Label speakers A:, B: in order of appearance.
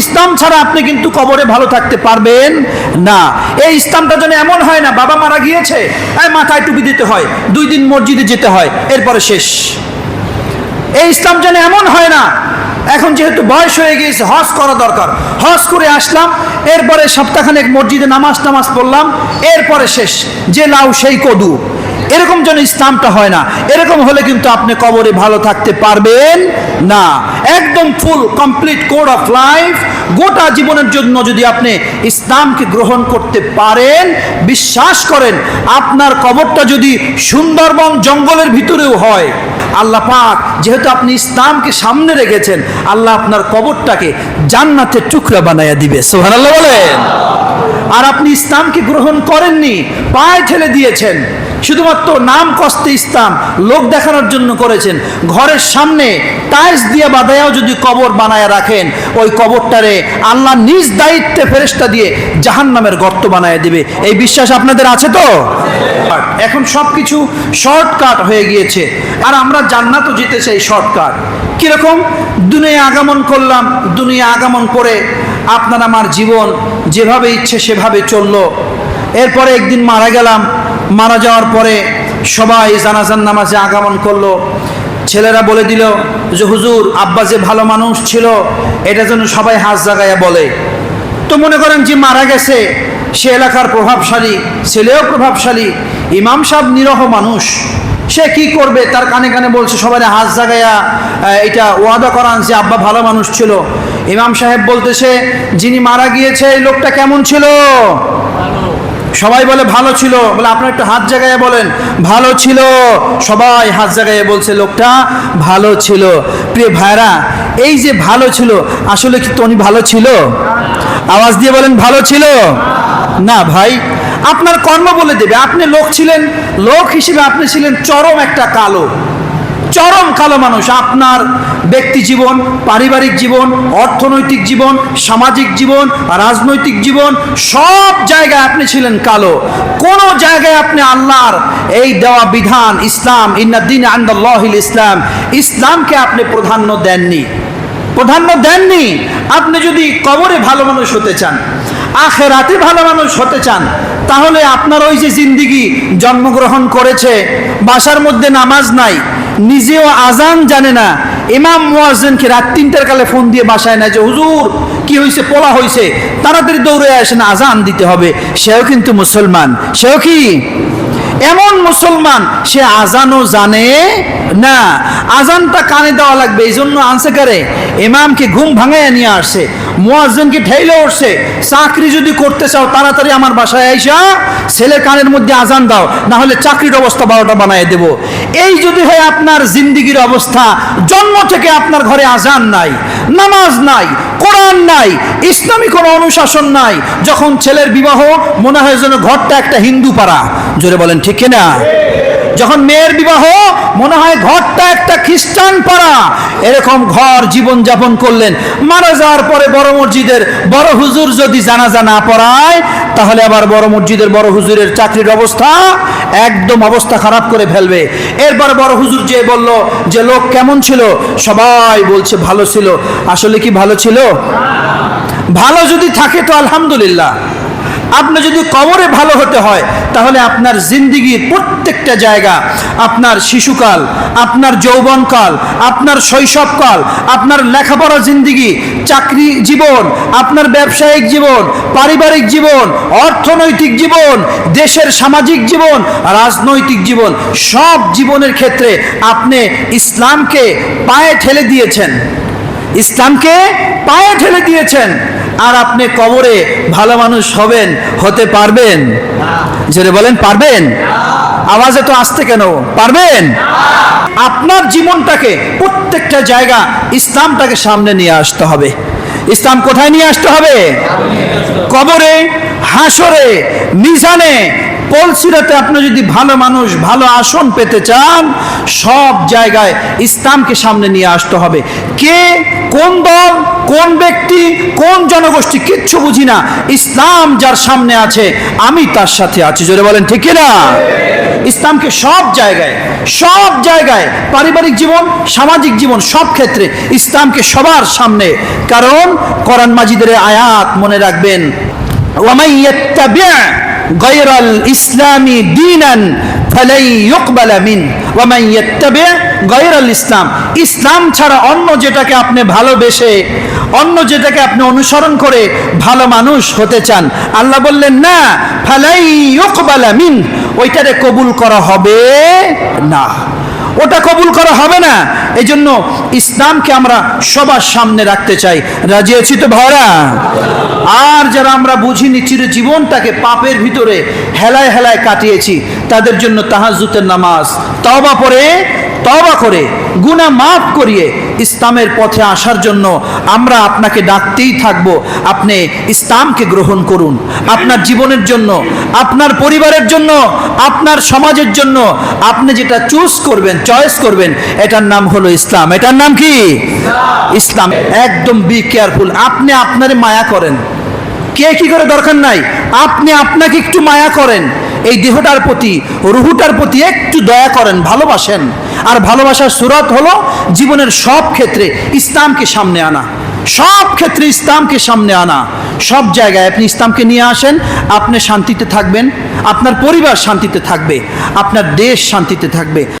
A: ইসলাম ছাড়া আপনি কিন্তু কবরে ভালো থাকতে পারবেন না। এই ইসলামটা যেন এমন হয় না, বাবা মারা গিয়েছে মাথায় টুপি দিতে হয়, দুই দিন মসজিদে যেতে হয়, এরপরে শেষ। এই ইসলাম যেন এমন হয় না, এখন যেহেতু বয়স হয়ে গিয়েছে, হজ করা দরকার। হজ করে আসলাম, এরপরে সপ্তাহখানেক মসজিদে নামাজ টামাজ পড়লাম, এরপরে শেষ, যে লাউ সেই কদু। এরকম যেন ইসলামটা হয় না, এরকম হলে কিন্তু আপনি কবরে ভালো থাকতে পারবেন না। একদম full complete code of life গোটা জীবনের জন্য যদি আপনি ইসলামকে গ্রহণ করতে পারেন, বিশ্বাস করেন, আপনার কবরটা যদি সুন্দরবন জঙ্গলের ভিতরেও হয়, আল্লাহ পাক যেহেতু আপনি ইসলামকে সামনে রেখেছেন, আল্লাহ আপনার কবরটাকে জান্নাতের টুকরা বানাইয়া দিবে। সোহান আল্লাহ বলেন। আর আপনি ইসলামকে গ্রহণ করেননি, পায়ে ঠেলে দিয়েছেন শুধুমাত্র নাম কষ্টে ইসলাম লোক দেখানোর জন্য করেছেন। ঘরের সামনে টাইলস দিয়ে বাদায়াও যদি কবর বানায় রাখেন, ওই কবরটারে আল্লাহ নিজ দায়িত্বে ফেরেস্তা দিয়ে জাহান্নামের গর্ত বানায় দিবে। এই বিশ্বাস আপনাদের আছে তো? এখন সব কিছু শর্টকাট হয়ে গিয়েছে। আর আমরা জান্নাতও যেতে চাই শর্টকাট। কীরকম? দুনিয়া আগমন করলাম, দুনিয়া আগমন করে আপনার আমার জীবন যেভাবে ইচ্ছে সেভাবে চলল। এরপরে একদিন মারা গেলাম মারা যাওয়ার পরে সবাই জানাজান নামাজে আগমন করল। ছেলেরা বলে দিল যে, হুজুর, আব্বা যে ভালো মানুষ ছিল, এটা যেন সবাই হাত জাগাইয়া বলে। তো মনে করেন যে মারা গেছে, সে এলাকার প্রভাবশালী, ছেলেও প্রভাবশালী, ইমাম সাহেব নিরহ মানুষ। সে কি করবে? তার কানে কানে বলছে, সবাই হাত জাগাইয়া এটা ওয়াদা করান যে আব্বা ভালো মানুষ ছিল। ইমাম সাহেব বলতেছে, যিনি মারা গিয়েছে, এই লোকটা কেমন ছিল? সবাই বলে ভালো ছিল। বলে, আপনার একটু হাত জাগাইয়া বলেন। ভালো ছিল। সবাই হাত জাগাইয়া বলছে, লোকটা ভালো ছিল। প্রিয় ভাইরা এই যে ভালো ছিল, আসলে কি তনি ভালো ছিল? আওয়াজ দিয়ে বলেন, ভালো ছিল। না ভাই, আপনার কর্ম বলে দেবে। আপনি লোক ছিলেন। লোক হিসেবে আপনি ছিলেন চরম একটা কালো। চরম কালো মানুষ। আপনার ব্যক্তি জীবন, পারিবারিক জীবন, অর্থনৈতিক জীবন, সামাজিক জীবন, রাজনৈতিক জীবন, সব জায়গায় আপনি ছিলেন কালো। কোন জায়গায় আপনি আল্লাহর এই দেওয়া বিধান, ইসলাম ইন্নাদ্দিন আন্দাল্লাহিল ইসলাম, ইসলামকে আপনি প্রাধান্য দেননি। প্রাধান্য দেননি। আপনি যদি কবরে ভালো মানুষ হতে চান, আখেরাতে ভালো মানুষ হতে চান, তাহলে আপনার ওই যে জিন্দিগি জন্মগ্রহণ করেছে, বাসার মধ্যে নামাজ নাই নিজেও আজান জানে না। ইমাম মোয়াজনকে রাত তিনটার কালে ফোন দিয়ে বাসায় না যে, হুজুর, কি হয়েছে পোলা হয়েছে তাড়াতাড়ি দৌড়ে না আজান দিতে হবে। সেও কিন্তু মুসলমান। সেও কি? এমন মুসলমান, সে আজানও জানে না। আজানটা কানে দেওয়া লাগবে এই জন্য আনসে করে? ইমামকে ঘুম ভাঙাইয়া নিয়ে আসছে মুয়াজ্জিনকে ঠেলে উঠছে, চাকরি যদি করতে চাও, তাড়াতাড়ি আমার বাসায় আইসা ছেলের কানের মধ্যে আজান দাও না হলে চাকরির অবস্থা বারোটা বানায় দেব। এই যদি হয় আপনার জিন্দিগির অবস্থা, জন্ম থেকে আপনার ঘরে আজান নাই। নামাজ নাই, কোরআন নাই, ইসলামী কোনো অনুশাসন নাই। যখন ছেলের বিবাহ, মনে হয় যেন ঘরটা একটা হিন্দু পাড়া। জোরে বলেন, ঠিক কিনা? যখন মেয়ের বিবাহ, মনে হয় ঘরটা একটা খ্রিস্টান পাড়া। এরকম ঘর জীবন যাপন করলেন। মারা যাওয়ার পরে বড় মসজিদের বড় হুজুর যদি জানাজা না পড়ায়, তাহলে আবার বড় মসজিদের বড় হুজুরের চাকরির অবস্থা একদম অবস্থা খারাপ করে ফেলবে। এরপর বড় হুজুর যে বলল যে, লোক কেমন ছিল? সবাই বলছে, ভালো ছিল। আসলে কি ভালো ছিল? ভালো যদি থাকে তো আলহামদুলিল্লাহ। আপনি যদি কবরে ভালো হতে হয়, তাহলে আপনার জিন্দিগির প্রত্যেকটা জায়গা, আপনার শিশুকাল, আপনার যৌবনকাল, আপনার শৈশবকাল, আপনার লেখাপড়া জিন্দিগি, চাকরি জীবন, আপনার ব্যবসায়িক জীবন, পারিবারিক জীবন, অর্থনৈতিক জীবন, দেশের সামাজিক জীবন, রাজনৈতিক জীবন, সব জীবনের ক্ষেত্রে আপনি ইসলামকে পায়ে ঠেলে দিয়েছেন। ইসলামকে পায়ে ঠেলে দিয়েছেন। আর আপনি কবরে ভালো মানুষ হবেন, হতে পারবেন। যেটা বলেন, পারবেন? আওয়াজে তো আসতে কেন? পারবেন? আপনার জীবনটাকে, প্রত্যেকটা জায়গা ইসলামটাকে সামনে নিয়ে আসতে হবে। ইসলাম কোথায় নিয়ে আসতে হবে? কবরে হাসরে মিজানে পলসিরাতে আপনি যদি ভালো মানুষ, ভালো আসন পেতে চান, সব জায়গায় ইসলামকে সামনে নিয়ে আসতে হবে। কে, কোন দল, কোন ব্যক্তি, কোন জনগোষ্ঠী, কিচ্ছু বুঝি না। ইসলাম যার সামনে আছে, আমি তার সাথে আছি। জোরে বলেন, ঠিক না ইসলামকে সব জায়গায় সব জায়গায়, পারিবারিক জীবন, সামাজিক জীবন, সব ক্ষেত্রে ইসলামকে সবার সামনে। কারণ কোরআন মাজিদের আয়াত মনে রাখবেন ওয়ামাই ইয়াত্তাবি' ইসলামী দীনান ফালাই ইউকবালা মিন ওয়ামাই ইয়াত্তাবি' গায়রাল ইসলাম। ইসলাম ছাড়া অন্য যেটাকে আপনি ভালোবেসে, অন্য যেটাকে আপনি অনুসরণ করে ভালো মানুষ হতে চান। আল্লাহ বললেন, না, ফালাই ইউকবালা মিন, ওইটারে কবুল করা হবে না। ওটা কবুল করা হবে না। এই জন্য ইসলামকে আমরা সবার সামনে রাখতে চাই। রাজি আছি তো ভরা আর যারা আমরা বুঝিনি চির জীবনটাকে পাপের ভিতরে হেলায় হেলায় কাটিয়েছি, তাদের জন্য তাহাজুতের নামাজ তবা পরে তবা করে গুণা মাফ করিয়ে ইসলামের পথে আসার জন্য আমরা আপনাকে ডাকতেই থাকব। আপনি ইসলামকে গ্রহণ করুন। আপনার জীবনের জন্য, আপনার পরিবারের জন্য, আপনার সমাজের জন্য আপনি যেটা চুজ করবেন চয়েস করবেন, এটার নাম হলো ইসলাম। এটার নাম কি? ইসলাম। একদম বি কেয়ারফুল আপনি আপনার মায়া করেন। কে কি করে দরকার নাই? আপনি আপনাকে একটু মায়া করেন। এই দেহটার প্রতি, রুহুটার প্রতি একটু দয়া করেন, ভালোবাসেন। আর ভালোবাসার সুরত হলো জীবনের সব ক্ষেত্রে ইসলামকে সামনে আনা। সব ক্ষেত্রে ইসলামকে সামনে আনা। সব জায়গায় আপনি ইসলামকে নিয়ে আসেন, আপনি শান্তিতে থাকবেন। আপনার পরিবার শান্তিতে থাকবে। আপনার দেশ শান্তিতে থাকবে।